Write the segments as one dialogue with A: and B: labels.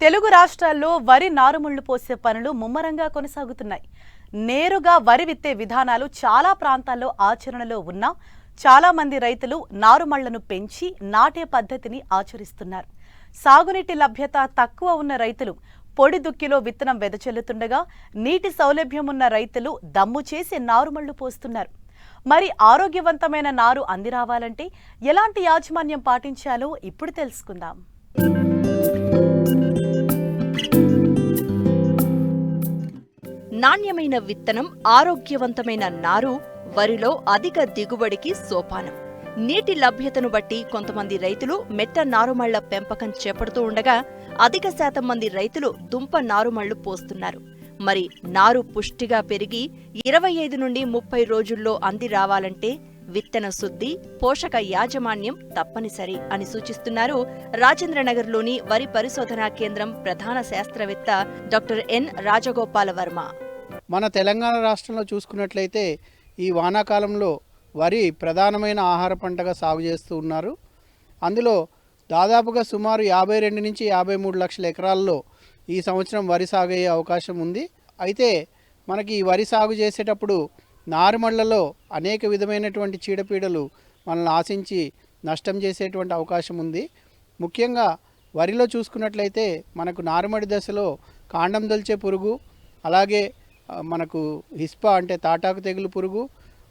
A: తెలుగు రాష్ట్రాల్లో వరి నారుముళ్ళు పోసే పనులు ముమ్మరంగా కొనసాగుతున్నాయి. నేరుగా వరి విత్తే విధానాలు చాలా ప్రాంతాల్లో ఆచరణలో ఉన్నా చాలా మంది రైతులు నారుమళ్ళను పెంచి నాటే పద్ధతిని ఆచరిస్తున్నారు. సాగునీటి లభ్యత తక్కువ ఉన్న రైతులు పొడి దుక్కిలో విత్తనం వెదజల్లుతుండగా నీటి సౌలభ్యం ఉన్న రైతులు దమ్ము చేసి నారుమళ్ళు పోస్తున్నారు. మరి ఆరోగ్యవంతమైన నారు అందిరావాలంటే ఎలాంటి యాజమాన్యం పాటించాలో ఇప్పుడు తెలుసుకుందాం.
B: నాణ్యమైన విత్తనం ఆరోగ్యవంతమైన నారు వరిలో అధిక దిగుబడికి సోపానం. నీటి లభ్యతను బట్టి కొంతమంది రైతులు మెట్ట నారుమళ్ళ పెంపకం చేపడుతూ ఉండగా అధిక శాతం మంది రైతులు దుంప నారుమళ్ళు పోస్తున్నారు. మరి నారు పుష్టిగా పెరిగి ఇరవై ఐదు నుండి ముప్పై రోజుల్లో అంది రావాలంటే విత్తన శుద్ధి పోషక యాజమాన్యం తప్పనిసరి అని సూచిస్తున్నారు రాజేంద్రనగర్లోని వరి పరిశోధనా కేంద్రం ప్రధాన శాస్త్రవేత్త డాక్టర్ ఎన్ రాజగోపాల వర్మ
C: మన తెలంగాణ రాష్ట్రంలో చూసుకున్నట్లయితే ఈ వానాకాలంలో వరి ప్రధానమైన ఆహార పంటగా సాగు చేస్తూ ఉన్నారు. అందులో దాదాపుగా సుమారు యాభై రెండు నుంచి యాభై మూడు లక్షల ఎకరాల్లో ఈ సంవత్సరం వరి సాగు అయ్యే అవకాశం ఉంది. అయితే మనకి ఈ వరి సాగు చేసేటప్పుడు నారుమళ్ళలో అనేక విధమైనటువంటి చీడపీడలు మనల్ని ఆశించి నష్టం చేసేటువంటి అవకాశం ఉంది. ముఖ్యంగా వరిలో చూసుకున్నట్లయితే మనకు నారుమడి దశలో కాండం దొల్చే పురుగు అలాగే మనకు హిస్పా అంటే తాటాకు తెగులు పురుగు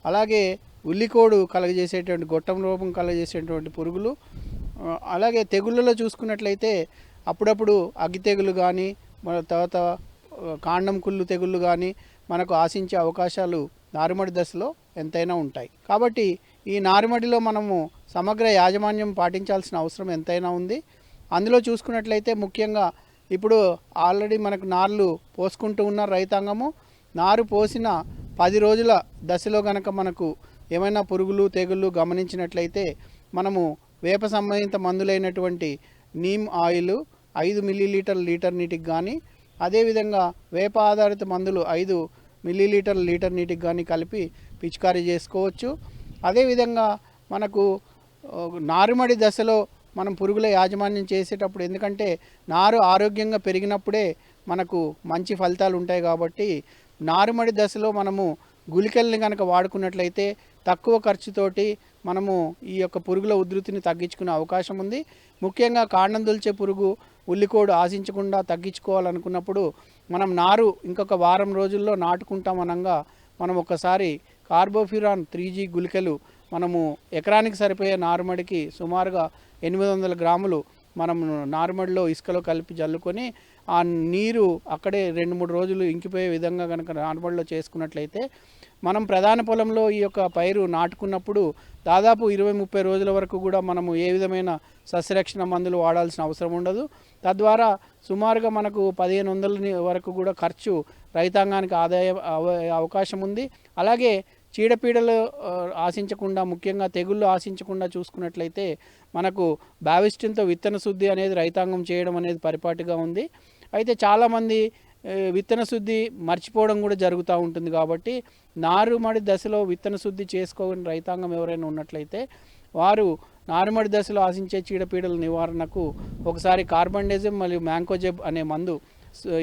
C: అలాగే ఉల్లికోడు కలగజేసేటువంటి గొట్టం రూపం కలగజేసేటువంటి పురుగులు అలాగే తెగుళ్ళలో చూసుకున్నట్లయితే అప్పుడప్పుడు అగ్గి తెగులు కానీ మన తర్వాత కాండం కుళ్ళు తెగుళ్ళు కానీ మనకు ఆశించే అవకాశాలు నారుమడి దశలో ఎంతైనా ఉంటాయి. కాబట్టి ఈ నారుమడిలో మనము సమగ్ర యాజమాన్యం పాటించాల్సిన అవసరం ఎంతైనా ఉంది. అందులో చూసుకున్నట్లయితే ముఖ్యంగా ఇప్పుడు ఆల్రెడీ మనకు నార్లు పోసుకుంటూ ఉన్న రైతాంగము నారు పోసిన పది రోజుల దశలో గనక మనకు ఏమైనా పురుగులు తెగుళ్ళు గమనించినట్లయితే మనము వేప సంబంధిత మందులైనటువంటి నీమ్ ఆయిల్ ఐదు మిల్లీలీటర్ లీటర్ నీటికి కానీ అదేవిధంగా వేప ఆధారిత మందులు ఐదు మిల్లీలీటర్ లీటర్ నీటికి కానీ కలిపి పిచికారీ చేసుకోవచ్చు. అదేవిధంగా మనకు నారుమడి దశలో మనం పురుగుల యాజమాన్యం చేసేటప్పుడు ఎందుకంటే నారు ఆరోగ్యంగా పెరిగినప్పుడే మనకు మంచి ఫలితాలు ఉంటాయి కాబట్టి నారుమడి దశలో మనము గుళికల్ని కనుక వాడుకున్నట్లయితే తక్కువ ఖర్చుతోటి మనము ఈ యొక్క పురుగుల ఉధృతిని తగ్గించుకునే అవకాశం ఉంది. ముఖ్యంగా కాండం దుల్చే పురుగు ఉల్లికోడు ఆశించకుండా తగ్గించుకోవాలనుకున్నప్పుడు మనం నారు ఇంకొక వారం రోజుల్లో నాటుకుంటాం మనం ఒకసారి కార్బోఫ్యూరాన్ త్రీ జీ గుళికలు మనము ఎకరానికి సరిపోయే నారుమడికి సుమారుగా ఎనిమిది వందల గ్రాములు మనం నారుమడిలో ఇసుకలో కలిపి జల్లుకొని ఆ నీరు అక్కడే రెండు మూడు రోజులు ఇంకిపోయే విధంగా కనుక నాటుబడిలో చేసుకున్నట్లయితే మనం ప్రధాన పొలంలో ఈ యొక్క పైరు నాటుకున్నప్పుడు దాదాపు ఇరవై ముప్పై రోజుల వరకు కూడా మనము ఏ విధమైన సస్యరక్షణ మందులు వాడాల్సిన అవసరం ఉండదు. తద్వారా సుమారుగా మనకు పదిహేను వందల వరకు కూడా ఖర్చు రైతాంగానికి ఆదాయ అవ- అవకాశం ఉంది. అలాగే చీడపీడలు ఆశించకుండా ముఖ్యంగా తెగుళ్ళు ఆశించకుండా చూసుకున్నట్లయితే మనకు బావిస్టిన్తో విత్తన శుద్ధి అనేది రైతాంగం చేయడం అనేది పరిపాటిగా ఉంది. అయితే చాలామంది విత్తన శుద్ధి మర్చిపోవడం కూడా జరుగుతూ ఉంటుంది కాబట్టి నారుమడి దశలో విత్తన శుద్ధి చేసుకోని రైతాంగం ఎవరైనా ఉన్నట్లయితే వారు నారుమడి దశలో ఆశించే చీడపీడల నివారణకు ఒకసారి కార్బండేజం మరియు మ్యాంకోజెబ్ అనే మందు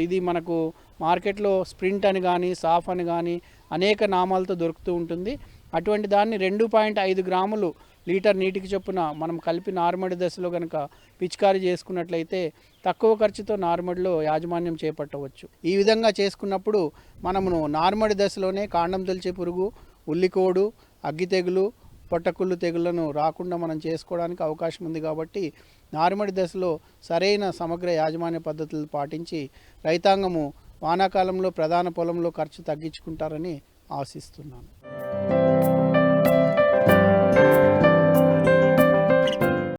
C: ఇది మనకు మార్కెట్లో స్ప్రింట్ అని కానీ సాఫ్ అని కానీ అనేక నామాలతో దొరుకుతూ ఉంటుంది. అటువంటి దాన్ని రెండు పాయింట్ ఐదు గ్రాములు లీటర్ నీటికి చొప్పున మనం కలిపి నారుమడి దశలో కనుక పిచికారీ చేసుకున్నట్లయితే తక్కువ ఖర్చుతో నారుమడిలో యాజమాన్యం చేపట్టవచ్చు. ఈ విధంగా చేసుకున్నప్పుడు మనము నారుమడి దశలోనే కాండం తొలిచే పురుగు ఉల్లికోడు అగ్గి తెగులు పొట్టకుళ్ళు తెగులను రాకుండా మనం చేసుకోవడానికి అవకాశం ఉంది కాబట్టి నారుమడి దశలో సరైన సమగ్ర యాజమాన్య పద్ధతులు పాటించి రైతాంగము వానాకాలంలో ప్రధాన పొలంలో ఖర్చు తగ్గించుకుంటారని ఆశిస్తున్నాను.